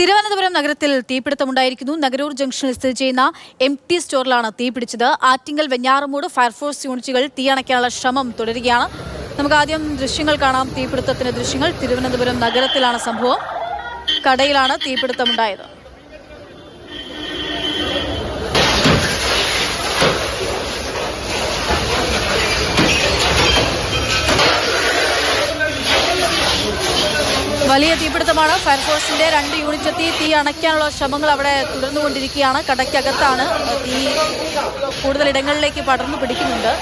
തിരുവനന്തപുരം നഗരത്തിൽ തീപിടുത്തമുണ്ടായിരിക്കുന്നു. നഗരൂർ ജംഗ്ഷനിൽ സ്ഥിതി ചെയ്യുന്ന എം ടി സ്റ്റോറിലാണ് തീപിടിച്ചത്. ആറ്റിങ്ങൽ വെഞ്ഞാറമൂട് ഫയർഫോഴ്സ് യൂണിറ്റുകൾ തീയണയ്ക്കാനുള്ള ശ്രമം തുടരുകയാണ്. നമുക്ക് ആദ്യം ദൃശ്യങ്ങൾ കാണാം. തീപിടുത്തത്തിന്റെ ദൃശ്യങ്ങൾ തിരുവനന്തപുരം നഗരത്തിലാണ് സംഭവം. കടയിലാണ് തീപിടുത്തമുണ്ടായത്. വലിയ തീപിടുത്തമാണ്. ഫയർഫോഴ്സിന്റെ രണ്ട് യൂണിറ്റ് എത്തി തീ അണയ്ക്കാനുള്ള ശ്രമങ്ങൾ അവിടെ തുടർന്നുകൊണ്ടിരിക്കുകയാണ്. കടയ്ക്കകത്താണ് തീ കൂടുതൽ ഇടങ്ങളിലേക്ക് പടർന്നു പിടിക്കുന്നുണ്ട്.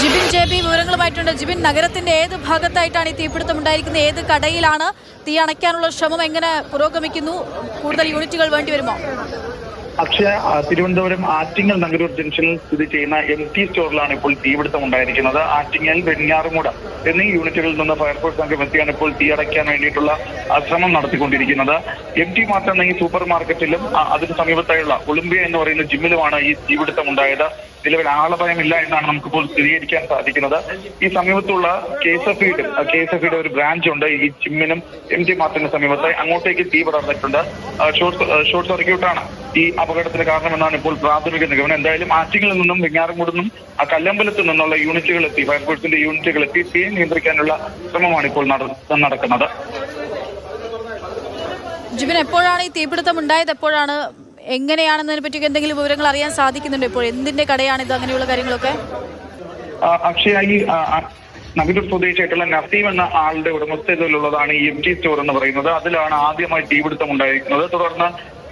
ജിബിൻ ജെ ബി വിവരങ്ങളുമായിട്ടുണ്ട്. ജിബിൻ നഗരത്തിന്റെ ഏത് ഭാഗത്തായിട്ടാണ് ഈ തീപിടുത്തം ഉണ്ടായിരിക്കുന്നത്? ഏത് കടയിലാണ് തീ അണയ്ക്കാനുള്ള ശ്രമം? എങ്ങനെ പുരോഗമിക്കുന്നു? കൂടുതൽ യൂണിറ്റുകൾ വേണ്ടി വരുമോ അക്ഷയ തിരുവനന്തപുരം ആറ്റിങ്ങൽ നഗരൂർ ജംഗ്ഷനിൽ സ്ഥിതി ചെയ്യുന്ന എം ടി സ്റ്റോറിലാണ് ഇപ്പോൾ തീപിടുത്തം ഉണ്ടായിരിക്കുന്നത്. ആറ്റിങ്ങൽ വെഞ്ഞാറുമൂട് എന്നീ യൂണിറ്റുകളിൽ നിന്ന് ഫയർഫോഴ്സ് സംഘം എത്തിയാണ് ഇപ്പോൾ തീയടയ്ക്കാൻ വേണ്ടിയിട്ടുള്ള ശ്രമം നടത്തിക്കൊണ്ടിരിക്കുന്നത്. എം ടി മാർട്ട് എന്ന ഈ സൂപ്പർ മാർക്കറ്റിലും അതിന് സമീപത്തായുള്ള ഒളിമ്പിയ എന്ന് പറയുന്ന ജിമ്മിലുമാണ് ഈ തീപിടുത്തം ഉണ്ടായത്. നിലവിൽ ആളഭയമില്ല എന്നാണ് നമുക്കിപ്പോൾ സ്ഥിരീകരിക്കാൻ സാധിക്കുന്നത്. ഈ സമീപത്തുള്ള കെ എസ് എഫ് ഇയുടെ കെ എസ് എഫ് ഇയുടെ ഒരു ബ്രാഞ്ച് ഉണ്ട്. ഈ ചിമ്മിനും എം ജി മാർട്ടിന് സമീപത്ത് അങ്ങോട്ടേക്ക് തീ പടർന്നിട്ടുണ്ട്. ഷോർട്ട് ഷോർട്ട് സർക്യൂട്ടാണ് ഈ അപകടത്തിന് കാരണമെന്നാണ് ഇപ്പോൾ പ്രാഥമിക നിഗമനം. എന്തായാലും ആറ്റിങ്ങിൽ നിന്നും വെങ്ങാറമൂട് നിന്നും ആ കല്ലമ്പലത്ത് നിന്നുള്ള യൂണിറ്റുകൾ എത്തി ഫയർഫോഴ്സിന്റെ യൂണിറ്റുകൾ എത്തി. തീ നിയന്ത്രിക്കാനുള്ള ശ്രമമാണ് ഇപ്പോൾ നട- നടക്കുന്നത്. ജിബിൻ എപ്പോഴാണ് ഈ തീപിടുത്തം ഉണ്ടായത്? എപ്പോഴാണ് എങ്ങനെയാണെന്നതിനെ പറ്റി എന്തെങ്കിലും വിവരങ്ങൾ അറിയാൻ സാധിക്കുന്നുണ്ടോ ഇപ്പോൾ? എന്തിന്റെ കടയാണ് ഇത് അങ്ങനെയുള്ള കാര്യങ്ങളൊക്കെ? അക്ഷയ ഈ നഗരൂർ സ്വദേശിയായിട്ടുള്ള നസീം എന്ന ആളുടെ ഉടമസ്ഥതയിലുള്ളതാണ് ഈ എം ടി സ്റ്റോർ എന്ന് പറയുന്നത്. അതിലാണ് ആദ്യമായി തീപിടുത്തം ഉണ്ടായിരിക്കുന്നത്. തുടർന്ന്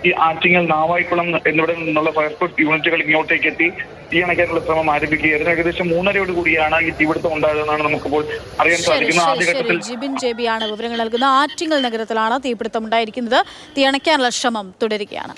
ഈ ആറ്റിങ്ങൽ നാവായിക്കുളം എന്നിവിടെ നിന്നുള്ള ഫയർഫോഴ്സ് യൂണിറ്റുകൾ ഇങ്ങോട്ടേക്ക് എത്തി. തീ അണയ്ക്കാനുള്ള ശ്രമം ആരംഭിക്കുകയായിരുന്നു. ഏകദേശം മൂന്നരയോട് കൂടിയാണ് ഈ തീപിടുത്തം ഉണ്ടായതെന്നാണ് നമുക്കിപ്പോൾ അറിയാൻ സാധിക്കുന്നത്. ആദ്യഘട്ടത്തിൽ ജിബിൻ ജെബി ആണ് വിവരങ്ങൾ നൽകുന്നത്. ആറ്റിങ്ങൽ നഗരത്തിലാണ് തീപിടുത്തം ഉണ്ടായിരിക്കുന്നത്. തീയണയ്ക്കാനുള്ള ശ്രമം തുടരുകയാണ്.